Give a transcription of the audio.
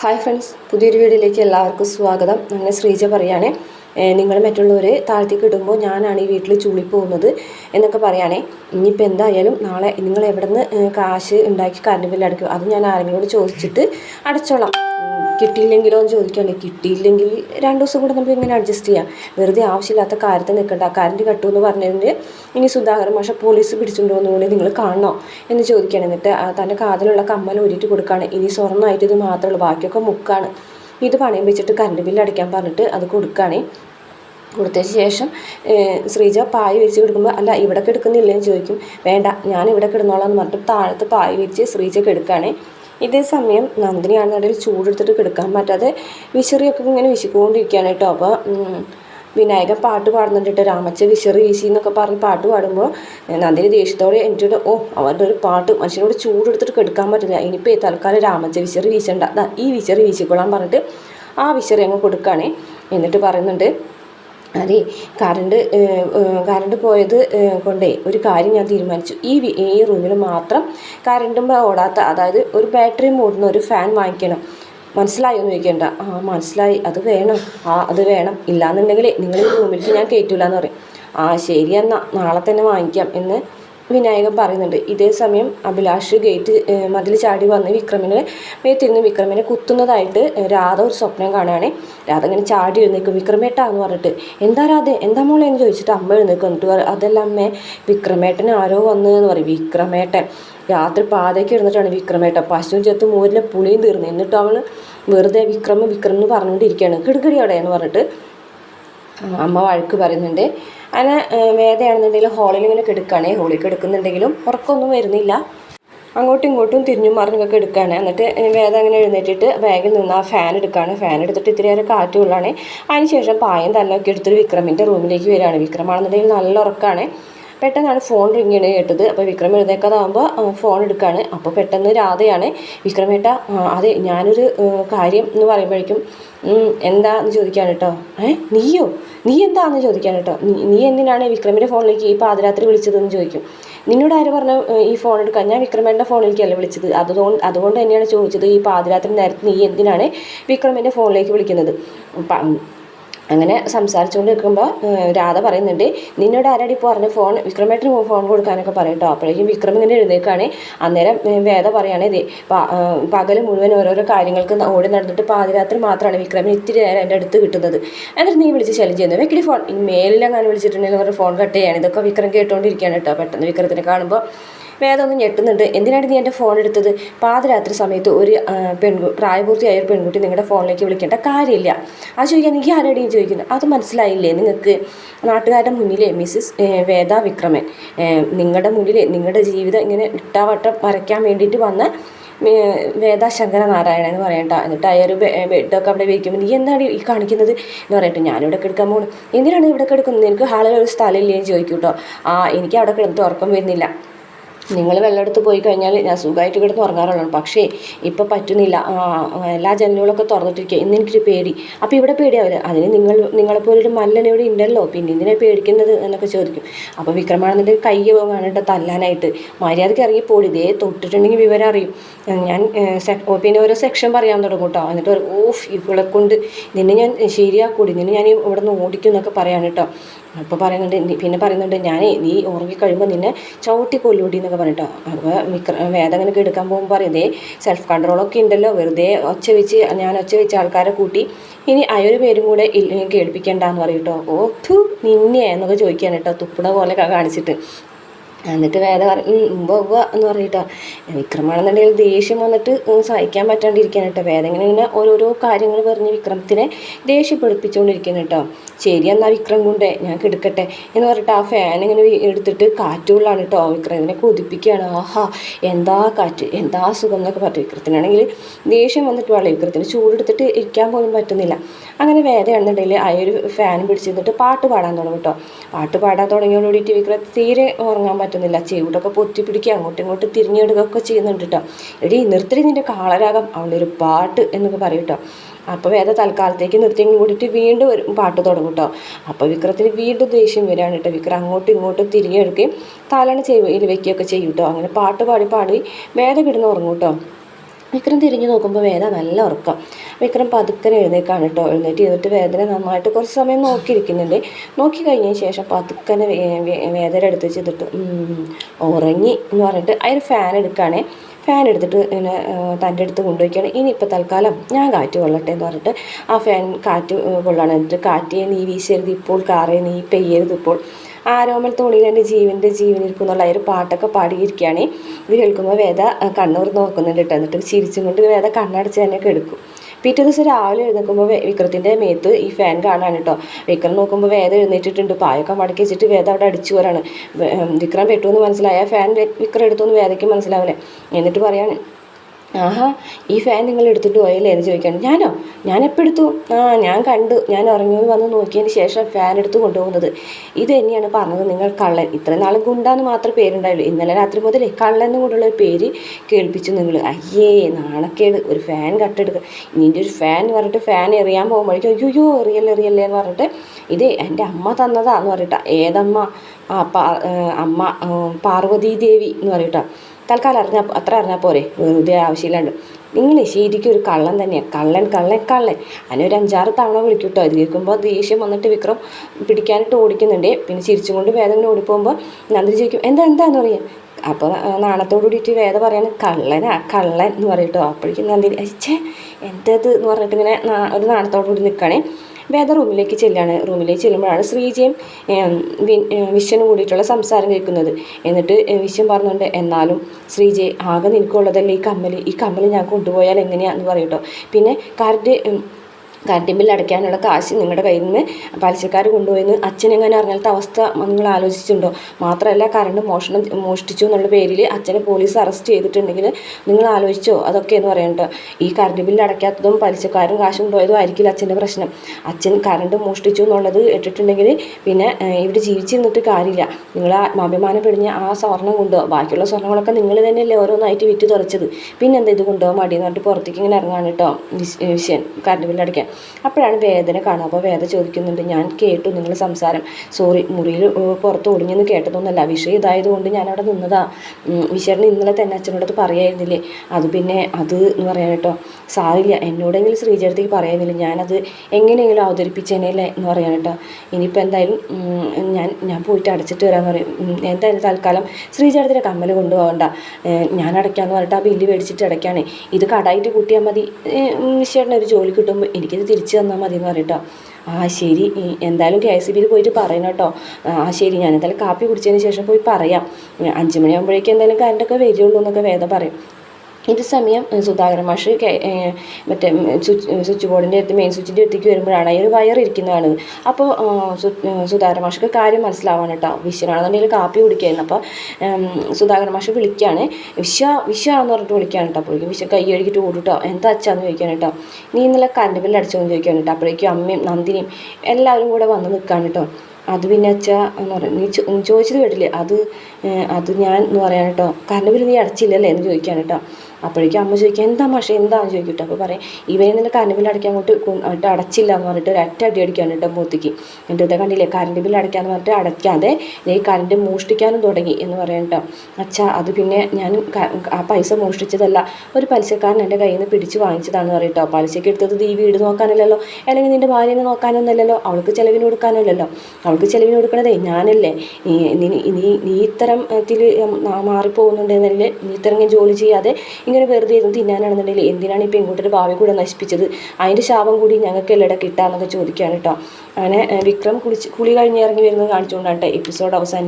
Hi friends പുതിയൊരു വീഡിയോയിലേക്ക് എല്ലാവർക്കും സ്വാഗതം. അങ്ങനെ ശ്രീജ പറയുകയാണേ നിങ്ങൾ മറ്റുള്ളവരെ താഴ്ത്തിക്ക് ഇടുമ്പോൾ ഞാനാണ് ഈ വീട്ടിൽ ചൂളി പോകുന്നത് എന്നൊക്കെ പറയുകയാണേ ഇനിയിപ്പോൾ എന്തായാലും നാളെ നിങ്ങൾ എവിടെ നിന്ന് കാശ് ഉണ്ടാക്കി കറണ്ട് ബില്ല് അടയ്ക്കും അത് ഞാൻ ആരെങ്കിലും ചോദിച്ചിട്ട് അടച്ചോളാം. കിട്ടിയില്ലെങ്കിലോ എന്ന് ചോദിക്കുകയാണ്. കിട്ടിയില്ലെങ്കിൽ രണ്ട് ദിവസം കൂടെ നമുക്ക് ഇങ്ങനെ അഡ്ജസ്റ്റ് ചെയ്യാം. വെറുതെ ആവശ്യമില്ലാത്ത കാര്യത്തിൽ നിൽക്കണ്ട. കറണ്ട് കട്ടുമെന്ന് പറഞ്ഞതിന് ഇനി സുധാകരൻ മാഷ പോലീസ് പിടിച്ചിട്ടുണ്ടോ കൂടി നിങ്ങൾ കാണണോ എന്ന് ചോദിക്കുകയാണ്. എന്നിട്ട് തന്റെ കാതിലുള്ള കമ്മൽ ഊരിയിട്ട് കൊടുക്കുകയാണ്. ഇനി സ്വർണമായിട്ട് ഇത് മാത്രമേ ഉള്ളൂ. ബാക്കിയൊക്കെ മുക്കാണ്. ഇത് പണയം വെച്ചിട്ട് കറണ്ട് ബില്ല് അടയ്ക്കാൻ പറഞ്ഞിട്ട് അത് കൊടുക്കുകയാണേ. കൊടുത്തതിന് ശേഷം ശ്രീജ പായ വിരിച്ച് കൊടുക്കുമ്പോൾ അല്ല ഇവിടെ കിടക്കുന്നില്ലെന്ന് ചോദിക്കും. വേണ്ട ഞാൻ ഇവിടെ കിടന്നോളാം എന്ന് പറഞ്ഞിട്ട് താഴത്ത് പായ വിരിച്ച് ശ്രീജ കിടക്കുകയാണ് ഇതേ സമയം നന്ദിനിയാണെന്നുണ്ടെങ്കിൽ ചൂടെടുത്തിട്ട് കിടക്കാൻ പറ്റാതെ വിശറിയൊക്കെ ഇങ്ങനെ വിശിക്കൊണ്ടിരിക്കുകയാണ് കേട്ടോ. അപ്പോൾ വിനായകൻ പാട്ട് പാടുന്നുണ്ട് രാമച്ച വിശറി വീശി എന്നൊക്കെ പറഞ്ഞ് പാട്ട് പാടുമ്പോൾ നന്ദിനി ദേഷ്യത്തോടെ എനിക്കോട് ഓ അവരുടെ ഒരു പാട്ട് മനുഷ്യനോട് ചൂടെടുത്തിട്ട് കിടക്കാൻ പറ്റില്ല. ഇനിയിപ്പോൾ തൽക്കാലം രാമച്ച വിശറി വീശണ്ട. ഈ വിശറി വീശിക്കൊള്ളാൻ പറഞ്ഞിട്ട് ആ വിശറി അങ്ങ് കൊടുക്കുകയാണേ എന്നിട്ട് പറയുന്നുണ്ട് അതെ കറണ്ട് കറണ്ട് പോയത് കൊണ്ടേ ഒരു കാര്യം ഞാൻ തീരുമാനിച്ചു. ഈ ഈ റൂമിൽ മാത്രം കറണ്ടും ഓടാത്ത അതായത് ഒരു ബാറ്ററി മൂടുന്ന ഒരു ഫാൻ വാങ്ങിക്കണം. മനസ്സിലായോ എന്ന് ചോദിക്കേണ്ട. ആ മനസ്സിലായി. അത് വേണം. ആ അത് വേണം. ഇല്ലാന്നുണ്ടെങ്കിൽ നിങ്ങൾ ഈ റൂമിലേക്ക് ഞാൻ കയറ്റില്ല എന്ന് പറയും. ആ ശരി എന്നാൽ നാളെ തന്നെ വാങ്ങിക്കാം എന്ന് വിനായകൻ പറയുന്നുണ്ട് ഇതേ സമയം അഭിലാഷ് ഗേറ്റ് മതിൽ ചാടി വന്ന് വിക്രമിനെ മേത്തിരുന്ന് വിക്രമിനെ കുത്തുന്നതായിട്ട് രാധ ഒരു സ്വപ്നം കാണുകയാണ്. രാധ ഇങ്ങനെ ചാടി എഴുന്നേക്കും വിക്രമേട്ടാ എന്ന് പറഞ്ഞിട്ട് എന്താ രാധ എന്താ മോളെ എന്ന് ചോദിച്ചിട്ട് അമ്മ എഴുന്നേക്കും എന്നിട്ട് പറയും അതല്ല അമ്മേ വിക്രമേട്ടൻ ആരോ വന്നു എന്ന് പറയും. വിക്രമേട്ടൻ രാത്രി പാതയ്ക്ക് ഇരുന്നിട്ടാണ് വിക്രമേട്ടൻ പശുവും ചേർത്ത് മൂരിലെ പുളിയും തീർന്നു. എന്നിട്ട് അവൾ വെറുതെ വിക്രമ വിക്രം എന്ന് പറഞ്ഞുകൊണ്ടിരിക്കുകയാണ്. കിടുകിടി അവിടെ എന്ന് പറഞ്ഞിട്ട് അമ്മ വഴക്ക് പറയുന്നുണ്ട്. അങ്ങനെ വേദയാണെന്നുണ്ടെങ്കിൽ ഹോളിൽ ഇങ്ങനെ കിടക്കുകയാണ് ഹോളിൽ കിടക്കുന്നുണ്ടെങ്കിലും ഉറക്കമൊന്നും വരുന്നില്ല. അങ്ങോട്ടും ഇങ്ങോട്ടും തിരിഞ്ഞും മറിഞ്ഞൊക്കെ എടുക്കുകയാണ് എന്നിട്ട് വേദം അങ്ങനെ എഴുന്നേറ്റിട്ട് ബാഗിൽ നിന്ന് ആ ഫാൻ എടുക്കുകയാണ് ഫാൻ എടുത്തിട്ട് ഇത്തിരി നേരം കാറ്റ് കൊള്ളാണ് അതിനുശേഷം പായം തല്ലൊക്കെ എടുത്തിട്ട് വിക്രമിന്റെ റൂമിലേക്ക് വരികയാണ്. വിക്രമാണെന്നുണ്ടെങ്കിൽ നല്ല ഉറക്കമാണ് പെട്ടെന്നാണ് ഫോൺ റിങ് ചെയ്യണത് കേട്ടത്. അപ്പോൾ വിക്രം എഴുന്നേക്കാതാകുമ്പോൾ ഫോൺ എടുക്കുകയാണ് അപ്പോൾ പെട്ടെന്ന് രാധയാണ് വിക്രമേട്ട അതെ ഞാനൊരു കാര്യം എന്ന് പറയുമ്പോഴേക്കും "ഉം, എന്താന്ന് ചോദിക്കാണ് കേട്ടോ ഏ നീയോ? നീ എന്താന്ന് ചോദിക്കാൻ കേട്ടോ നീ എന്തിനാണ് വിക്രമിന്റെ ഫോണിലേക്ക് ഈ പാതിരാത്രി വിളിച്ചതെന്ന് ചോദിക്കും. നിന്നോട് ആര് പറഞ്ഞു ഈ ഫോൺ എടുക്കാൻ? ഞാൻ വിക്രമേന്റെ ഫോണിലേക്കല്ല വിളിച്ചത്. അതുകൊണ്ട് അതുകൊണ്ട് തന്നെയാണ് ചോദിച്ചത് ഈ പാതിരാത്രി നേരത്തെ നീ എന്തിനാണ് വിക്രമിന്റെ ഫോണിലേക്ക് വിളിക്കുന്നത്? അങ്ങനെ സംസാരിച്ചുകൊണ്ട് നിൽക്കുമ്പോൾ രാധ പറയുന്നുണ്ട് നിന്നോട് ആരാടി പറഞ്ഞ ഫോൺ? വിക്രമേട്ടന് ഫോൺ കൊടുക്കാനൊക്കെ പറയട്ടോ അപ്പോഴേക്കും വിക്രം ഇങ്ങനെ എഴുന്നേൽക്കുകയാണ് അന്നേരം വേദ പറയുകയാണ് ഇതേ പകൽ മുഴുവൻ ഓരോരോ കാര്യങ്ങൾക്ക് ഓടി നടന്നിട്ട് പാതിരാത്രി മാത്രമാണ് വിക്രമിന് ഇത്തിരി നേരം എന്റെ അടുത്ത് കിട്ടുന്നത്. എന്നിട്ട് നീ വിളിച്ച് ശല്യം ചെയ്യുന്നു. വെക്കിടി ഫോൺ? മേലിൽ അങ്ങനെ വിളിച്ചിട്ടുണ്ടെങ്കിൽ അവരുടെ ഫോൺ കട്ട് ചെയ്യാണ്. ഇതൊക്കെ വിക്രം കേട്ടുകൊണ്ടിരിക്കുകയാണ് കേട്ടോ പെട്ടെന്ന് വിക്രത്തിനെ കാണുമ്പോൾ വേദം ഒന്ന് ഞെട്ടുന്നുണ്ട്. എന്തിനാണ് നീ എന്റെ ഫോൺ എടുത്തത്? പാതിരാത്രി സമയത്ത് ഒരു പെൺകു പ്രായപൂർത്തിയായ ഒരു പെൺകുട്ടി നിങ്ങളുടെ ഫോണിലേക്ക് വിളിക്കേണ്ട കാര്യമില്ല. ആ ചോദിക്കാൻ എനിക്ക് ആരോടെയും ചോദിക്കുന്നു? അത് മനസ്സിലായില്ലേ നിങ്ങൾക്ക് നാട്ടുകാരുടെ മുന്നിലെ മിസ്സിസ് വേദ വിക്രമൻ. നിങ്ങളുടെ മുന്നിൽ നിങ്ങളുടെ ജീവിതം ഇങ്ങനെ ഇട്ടാവട്ടം വരയ്ക്കാൻ വേണ്ടിയിട്ട് വന്ന വേദ ശങ്കര നാരായണ എന്ന് പറയണ്ട എന്നിട്ട് അയാൾ ബെഡൊക്കെ അവിടെ വയ്ക്കുമ്പോൾ നീ എന്താണ് ഈ കാണിക്കുന്നത് എന്ന് പറയട്ടെ. ഞാനിവിടെ കിടക്കാൻ പോകണം എന്തിനാണ് ഇവിടെ കിടക്കുന്നത് എനിക്ക് ഹാളിൽ ഒരു സ്ഥലമില്ലേ എന്ന് ചോദിക്കൂട്ടോ. ആ എനിക്ക് അവിടെ കിടന്നിട്ട് ഉറക്കം വരുന്നില്ല. നിങ്ങൾ വെള്ളം എടുത്ത് പോയി കഴിഞ്ഞാൽ ഞാൻ സുഖമായിട്ട് കിടന്ന് ഉറങ്ങാറുള്ളൂ പക്ഷേ ഇപ്പം പറ്റുന്നില്ല. എല്ലാ ജനലുകളൊക്കെ തുറന്നിട്ടിരിക്കുക ഇന്ന് എനിക്കൊരു പേടി. അപ്പോൾ ഇവിടെ പേടിയാവില്ല. അതിന് നിങ്ങൾ നിങ്ങളെപ്പോലൊരു മല്ലനോട് ഉണ്ടല്ലോ പിന്നെ ഇതിനെ പേടിക്കുന്നത് എന്നൊക്കെ ചോദിക്കും. അപ്പോൾ വിക്രമാണെന്നിന്റെ കൈ വേണ്ടിട്ട് തല്ലാനായിട്ട്. മര്യാദയ്ക്ക് ഇറങ്ങി പോടി. ഇതേ തൊട്ടിട്ടുണ്ടെങ്കിൽ വിവരം അറിയും. ഞാൻ പിന്നെ ഓരോ സെക്ഷൻ പറയാൻ തുടങ്ങും കേട്ടോ. എന്നിട്ട് ഓഫ് ഇവളെ കൊണ്ട് നിന്നെ ഞാൻ ശരിയാക്കൂടി. നിന്നെ ഞാൻ ഇവിടെ നിന്ന് ഓടിക്കും എന്നൊക്കെ പറയാൻ കേട്ടോ. അപ്പോൾ പറയുന്നുണ്ട് പിന്നെ പറയുന്നുണ്ട് ഞാൻ നീ ഉറങ്ങി കഴിയുമ്പോൾ നിന്നെ ചവിട്ടി കൊല്ലൂടി എന്നൊക്കെ പറഞ്ഞിട്ടോ. അപ്പോൾ മിക്ര വേദം ഇങ്ങനെ എടുക്കാൻ പോകുമ്പോൾ പറയുന്നേ സെൽഫ് കൺട്രോളൊക്കെ ഉണ്ടല്ലോ വെറുതെ ഒച്ച വെച്ച് ഞാൻ ഒച്ച വെച്ച് ആൾക്കാരെ കൂട്ടി ഇനി അയൊരു പേരും കൂടെ കേൾപ്പിക്കണ്ടെന്ന് പറയും കേട്ടോ ഓ ഥു നിന്നെ എന്നൊക്കെ ചോദിക്കാൻ കേട്ടോ തുപ്പണ പോലെ കാണിച്ചിട്ട്. എന്നിട്ട് വേദ ഉവ്വ എന്ന് പറയട്ടോ. വിക്രമാണെന്നുണ്ടെങ്കിൽ ദേഷ്യം വന്നിട്ട് സഹിക്കാൻ പറ്റാണ്ടിരിക്കാൻ കേട്ടോ. വേദ ഇങ്ങനെ ഇങ്ങനെ ഓരോരോ കാര്യങ്ങൾ പറഞ്ഞ് വിക്രമത്തിനെ ദേഷ്യപ്പെടുപ്പിച്ചുകൊണ്ടിരിക്കുന്നു കേട്ടോ. ശരി എന്നാൽ വിക്രം കൊണ്ടേ ഞാൻ കിടക്കട്ടെ എന്ന് പറഞ്ഞിട്ട് ആ ഫാൻ ഇങ്ങനെ എടുത്തിട്ട് കാറ്റുകൊള്ളാണ് കേട്ടോ. വിക്രമിനെ കൊതിപ്പിക്കുകയാണ്. ആഹാ എന്താ കാറ്റ് എന്താ സുഖം എന്നൊക്കെ പറഞ്ഞു. വിക്രത്തിനാണെങ്കിൽ ദേഷ്യം വന്നിട്ട് വേണം. വിക്രത്തിന് ചൂടെടുത്തിട്ട് ഇരിക്കാൻ പോലും പറ്റുന്നില്ല. അങ്ങനെ വേദയാണെന്നുണ്ടെങ്കിൽ ആ ഒരു ഫാൻ പിടിച്ചിരുന്നിട്ട് പാട്ട് പാടാൻ തുടങ്ങും കേട്ടോ. പാട്ട് പാടാൻ തുടങ്ങിയോടുകൂടിയിട്ട് വിക്രം തീരെ ഉറങ്ങാൻ പറ്റുന്നില്ല. ചെവിടൊക്കെ പൊത്തി പിടിക്കുക അങ്ങോട്ടും ഇങ്ങോട്ടും തിരിഞ്ഞെടുക്കുകയൊക്കെ ചെയ്യുന്നുണ്ട് കേട്ടോ എടീ നിർത്തി നിന്റെ കാളരാഗം. അവളുടെ ഒരു പാട്ട് എന്നൊക്കെ പറയും കേട്ടോ അപ്പോൾ വേദ തൽക്കാലത്തേക്ക് നിർത്തി കൂടിയിട്ട് വീണ്ടും ഒരു പാട്ട് തുടങ്ങും കേട്ടോ അപ്പോൾ വിക്രത്തിന് വീണ്ടും ദേഷ്യം വരികയാണ് കേട്ടോ വിക്രം അങ്ങോട്ടും ഇങ്ങോട്ടും തിരിഞ്ഞെടുക്കുകയും തലണ് ചെവിയിൽ വെക്കുകയൊക്കെ ചെയ്യും കേട്ടോ അങ്ങനെ പാട്ട് പാടി പാടി വേദ കിടന്ന് ഉറങ്ങും കേട്ടോ വിക്രം തിരിഞ്ഞു നോക്കുമ്പോൾ വേദന നല്ല ഉറക്കം. വിക്രം പതുക്കനെ എഴുന്നേക്കാണ് കേട്ടോ. എഴുന്നേറ്റ് ഇരുന്നിട്ട് വേദന നന്നായിട്ട് കുറച്ച് സമയം നോക്കിയിരിക്കുന്നുണ്ട്. നോക്കി കഴിഞ്ഞതിന് ശേഷം പതുക്കനെ വേദന എടുത്ത് വെച്ചിട്ട് ഉറങ്ങി എന്ന് പറഞ്ഞിട്ട് അതിന് ഫാൻ എടുക്കുകയാണേ. ഫാൻ എടുത്തിട്ട് ഇങ്ങനെ തന്റെ അടുത്ത് കൊണ്ടുപോയിക്കാണ് ഇനിയിപ്പോൾ തൽക്കാലം ഞാൻ കാറ്റ് കൊള്ളട്ടെ എന്ന് പറഞ്ഞിട്ട് ആ ഫാൻ കാറ്റ് കൊള്ളാണ്. എന്നിട്ട് കാറ്റിയെ നീ വീശരുത് ഇപ്പോൾ കാറേ നീ പെയ്യരുത് ഇപ്പോൾ. ആരോമൽ തോണിയിൽ എന്റെ ജീവന്റെ ജീവനിരിക്കും എന്നുള്ള ഒരു പാട്ടൊക്കെ പാടിയിരിക്കുകയാണ്. ഇത് കേൾക്കുമ്പോൾ വേദ കണ്ണൂർ നോക്കുന്നുണ്ട് കേട്ടോ എന്നിട്ട് ചിരിച്ചും കൊണ്ട് വേദ കണ്ണടച്ച് തന്നെ കെടുക്കും പിറ്റേ ദിവസം രാവിലെ എഴുന്നേൽക്കുമ്പോൾ വിക്രത്തിന്റെ മേത്ത് ഈ ഫാൻ കാണാൻ കേട്ടോ വിക്രം നോക്കുമ്പോൾ വേദ എഴുന്നേറ്റിട്ടുണ്ട്. പായൊക്കെ മടക്കി വെച്ചിട്ട് വേദ അവിടെ അടിച്ചു വരാണ്. വിക്രം പെട്ടു എന്ന് മനസ്സിലായ. ഫാൻ വിക്രം എടുത്തു എന്ന് വേദയ്ക്ക് മനസ്സിലാവില്ലേ എന്നിട്ട് പറയാണ് ആഹാ ഈ ഫാൻ നിങ്ങൾ എടുത്തിട്ട് പോയല്ലേ എന്ന് ചോദിക്കണം ഞാനോ? ഞാൻ എപ്പോൾ എടുത്തു ആ ഞാൻ കണ്ടു. ഞാൻ ഉറങ്ങിയെന്ന് വന്ന് നോക്കിയതിന് ശേഷം ഫാൻ എടുത്ത് കൊണ്ടുപോകുന്നത്. ഇത് തന്നെയാണ് പറഞ്ഞത് നിങ്ങൾ കള്ളൻ. ഇത്രയും നാളും ഗുണ്ടാന്ന് മാത്രം പേരുണ്ടായുള്ളൂ ഇന്നലെ രാത്രി മുതലേ കള്ളൻ ഒരു പേര് കേൾപ്പിച്ചു നിങ്ങൾ. അയ്യേ നാണക്കേട്. ഒരു ഫാൻ കട്ടെടുക്കുക നിന്റെ ഒരു ഫാൻ എന്ന് പറഞ്ഞിട്ട് ഫാൻ എറിയാൻ പോകുമ്പോഴേക്കും അയ്യോ എറിയല്ലേ എറിയല്ലേ എന്ന് പറഞ്ഞിട്ട് ഇത് എന്റെ അമ്മ തന്നതാന്ന് പറഞ്ഞിട്ടാ. ഏതമ്മ? ആ പാ അമ്മ പാർവതീദേവി ദേവി എന്ന് പറയട്ടോ തൽക്കാലം അറിഞ്ഞാൽ അത്ര അറിഞ്ഞാൽ പോരെ. വെറുതെ ആവശ്യമില്ലാണ്ട്. നിങ്ങൾ ശരിക്കും ഒരു കള്ളൻ തന്നെയാണ് കള്ളൻ കള്ളൻ കള്ളൻ. അതിനെ ഒരു അഞ്ചാറ് തവണ വിളിക്കും അത് കേൾക്കുമ്പോൾ ദേഷ്യം വന്നിട്ട് വിക്രം പിടിക്കാനായിട്ട് ഓടിക്കുന്നുണ്ട്. പിന്നെ ചിരിച്ചും കൊണ്ട് വേദം ഇങ്ങനെ ഓടിപ്പോകുമ്പോൾ നന്ദി ചോദിക്കും എന്താ എന്താന്ന് പറയാം? അപ്പോൾ നാണത്തോട് കൂടിയിട്ട് വേദ പറയാണ് കള്ളനാ കള്ളൻ എന്ന് പറയട്ടോ അപ്പോഴേക്കും നന്ദിനി അച്ഛേ എന്തത് എന്ന് പറഞ്ഞിട്ട് ഇങ്ങനെ ഒരു നാണത്തോടു കൂടി നിൽക്കണേ വേദ റൂമിലേക്ക് ചെല്ലാണ്. റൂമിലേക്ക് ചെല്ലുമ്പോഴാണ് ശ്രീജയും വിശ്വനും കൂടിയിട്ടുള്ള സംസാരം കേൾക്കുന്നത്. എന്നിട്ട് വിശ്വം പറഞ്ഞുകൊണ്ട് എന്നാലും ശ്രീജയ് ആകെ നിനക്കുള്ളതല്ലേ ഈ കമ്മൽ ഈ കമ്മൽ ഞാൻ കൊണ്ടുപോയാൽ എങ്ങനെയാണെന്ന് പറയട്ടോ പിന്നെ കറണ്ട് കറണ്ട് ബില്ല് അടയ്ക്കാനുള്ള കാശ് നിങ്ങളുടെ കയ്യിൽ നിന്ന് പലിശക്കാർ കൊണ്ടുപോയെന്ന് അച്ഛൻ എങ്ങനെ അറിഞ്ഞാലത്തെ അവസ്ഥ നിങ്ങൾ ആലോചിച്ചിട്ടുണ്ടോ? മാത്രമല്ല കറണ്ട് മോഷണം മോഷ്ടിച്ചു എന്നുള്ള പേരിൽ അച്ഛനെ പോലീസ് അറസ്റ്റ് ചെയ്തിട്ടുണ്ടെങ്കിൽ നിങ്ങൾ ആലോചിച്ചോ? അതൊക്കെ എന്ന് പറയണ്ട. ഈ കറണ്ട് ബില്ല് അടയ്ക്കാത്തതും പലിശക്കാരും കാശ് കൊണ്ടുപോയതും ആയിരിക്കില്ല അച്ഛന്റെ പ്രശ്നം. അച്ഛൻ കറണ്ട് മോഷ്ടിച്ചു എന്നുള്ളത് ഇട്ടിട്ടുണ്ടെങ്കിൽ പിന്നെ ഇവിടെ ജീവിച്ചിരുന്നിട്ട് കാര്യമില്ല. നിങ്ങൾ ആത്മാഭിമാനം പിടിഞ്ഞ ആ സ്വർണം കൊണ്ടുപോകും ബാക്കിയുള്ള സ്വർണങ്ങളൊക്കെ നിങ്ങൾ തന്നെയല്ലേ ഓരോന്നായിട്ട് വിറ്റ് തുറച്ചത്. പിന്നെന്താ ഇത് കൊണ്ടുപോകാൻ മടി എന്ന് പറഞ്ഞിട്ട് പുറത്തേക്ക് ഇങ്ങനെ ഇറങ്ങാണ് കേട്ടോ. വിഷയൻ കറണ്ട് ബില്ല് അടയ്ക്കാൻ. അപ്പോഴാണ് വേദന കാണുക. അപ്പോൾ വേദ ചോദിക്കുന്നുണ്ട് ഞാൻ കേട്ടു നിങ്ങൾ സംസാരം. സോറി മുറിയിൽ പുറത്ത് ഒടിഞ്ഞെന്ന് കേട്ടതൊന്നുമല്ല. വിഷയം ഇതായതുകൊണ്ട് ഞാൻ അവിടെ നിന്നതാ. വിശേഷന് ഇന്നലെ തന്നെ അച്ഛനോടത്ത് പറയായിരുന്നില്ലേ? അത് പിന്നെ അത് എന്ന് പറയാൻ കേട്ടോ. സാറില്ല എന്നോടെങ്കിലും ശ്രീചേട്ടത്തേക്ക് പറയുന്നില്ല ഞാനത് എങ്ങനെയെങ്കിലും അവതരിപ്പിച്ചേനല്ലേ എന്ന് പറയാൻ കേട്ടോ. ഇനിയിപ്പോൾ എന്തായാലും ഞാൻ ഞാൻ പോയിട്ട് അടച്ചിട്ട് വരാമെന്ന് പറയും. എന്തായാലും തൽക്കാലം ശ്രീചേട്ടത്തിന്റെ കമ്മൽ കൊണ്ടുപോകണ്ട. ഞാൻ അടയ്ക്കാമെന്ന് പറഞ്ഞിട്ട് ആ ബില്ല് മേടിച്ചിട്ട് അടയ്ക്കാനേ ഇത് കടായിട്ട് കൂട്ടിയാൽ മതി. ചേട്ടനൊരു ജോലി കിട്ടുമ്പോൾ എനിക്കിത് തിരിച്ചു തന്നാൽ മതി എന്ന് പറയട്ടോ ആ ശരി. എന്തായാലും കെ എസ് ബിയിൽ പോയിട്ട് പറയണം കേട്ടോ. ആ ശരി. ഞാൻ എന്തായാലും കാപ്പി കുടിച്ചതിന് ശേഷം പോയി പറയാം. അഞ്ച് മണിയാകുമ്പോഴേക്കും എന്തായാലും കറണ്ടൊക്കെ വരുള്ളൂ എന്നൊക്കെ വേദം പറയും. ഇത് സമയം സുധാകരൻ മാഷ് മറ്റേ സ്വിച്ച് ബോർഡിന്റെ അടുത്ത് മെയിൻ സ്വിച്ചിന്റെ അടുത്തേക്ക് വരുമ്പോഴാണ് ഈ ഒരു വയർ ഇരിക്കുന്നതാണ്. അപ്പോൾ സുധാകരൻ മാഷ്ക്ക് കാര്യം മനസ്സിലാവാണ് കേട്ടോ. വിശ്വനാണെന്നുണ്ടെങ്കിൽ കാപ്പി കുടിക്കുകയായിരുന്നു അപ്പോൾ സുധാകരൻ മാഷ് വിളിക്കുകയാണ് വിശ്വ വിശ്വാണെന്ന് പറഞ്ഞിട്ട് വിളിക്കുകയാണ് കേട്ടോ അപ്പോഴേക്കും. വിശ്വ കൈ കഴുകിയിട്ട് ഓടും കേട്ടോ എന്താ അച്ഛാന്ന് ചോദിക്കാൻ കേട്ടോ. നീ ഇന്നലെ കറണ്ട് ബില്ല് അടിച്ചോന്ന് ചോദിക്കാൻ കേട്ടോ. അപ്പോഴേക്കും അമ്മയും നന്ദിനിയും എല്ലാവരും കൂടെ വന്ന് നിൽക്കുകയാണ് കേട്ടോ. അത് പിന്നെ അച്ഛാ? എന്ന് പറയും. നീ ചോദിച്ചത് കേട്ടില്ലേ? അത് അത് ഞാൻ എന്ന് പറയാൻ കേട്ടോ. കറണ്ട് ബില്ല് നീ അടച്ചില്ലല്ലേ? എന്ന് ചോദിക്കാൻ കേട്ടോ. അപ്പോഴേക്കും അമ്മ ചോദിക്കുക എന്താ മാഷെ എന്താന്ന് ചോദിക്കും അപ്പോൾ പറയും ഇവനെ നിന്ന് കറണ്ട് ബില്ല് അടയ്ക്കാൻ അങ്ങോട്ട് അടച്ചില്ല എന്ന് പറഞ്ഞിട്ട് ഒരു ഒറ്റ അടി അടിക്കാൻ കേട്ടോ മൂത്തിക്ക് എന്നിട്ട് ഇത് കണ്ടില്ലേ കറണ്ട് ബില്ല് അടയ്ക്കാന്ന് പറഞ്ഞിട്ട് അടയ്ക്കാതെ നീ കറണ്ട് മോഷ്ടിക്കാനും തുടങ്ങി എന്ന് പറയാം കേട്ടോ. അച്ഛാ അത് പിന്നെ ഞാൻ ആ പൈസ മോഷ്ടിച്ചതല്ല ഒരു പലിശക്കാരൻ എന്റെ കയ്യിൽ നിന്ന് പിടിച്ച് വാങ്ങിച്ചതാണെന്ന് പറയട്ടോ പലിശയ്ക്ക് എടുത്തത് ഈ വീട് നോക്കാനല്ലല്ലോ അല്ലെങ്കിൽ നിന്റെ ഭാര്യനെ നോക്കാനൊന്നുമല്ലല്ലോ അവൾക്ക് ചിലവിന് കൊടുക്കാനല്ലല്ലോ. അവൾക്ക് ചിലവിന് കൊടുക്കണതേ ഞാനല്ലേ. നീ നീ- നീ ഇത്തരത്തിൽ ഇത്തരം മാറിപ്പോകുന്നുണ്ടെന്നല്ലേ നീ ഇത്തരം ജോലി ചെയ്യാതെ ഇങ്ങനെ വെറുതെ ഇരുന്ന് തിന്നാനാണെന്നുണ്ടെങ്കിൽ എന്തിനാണ് ഈ പെൺകുട്ടിയുടെ ഭാവി കൂടെ നശിപ്പിച്ചത്? അതിന്റെ ശാപം കൂടി ഞങ്ങൾക്ക് എല്ലാം കിട്ടാന്നൊക്കെ ചോദിക്കുകയാണ് കേട്ടോ. അങ്ങനെ വിക്രം കുളിച്ച് കുളി കഴിഞ്ഞിറങ്ങി വരുന്നത് കാണിച്ചുകൊണ്ടാണ് എപ്പിസോഡ് അവസാനിക്കുന്നത്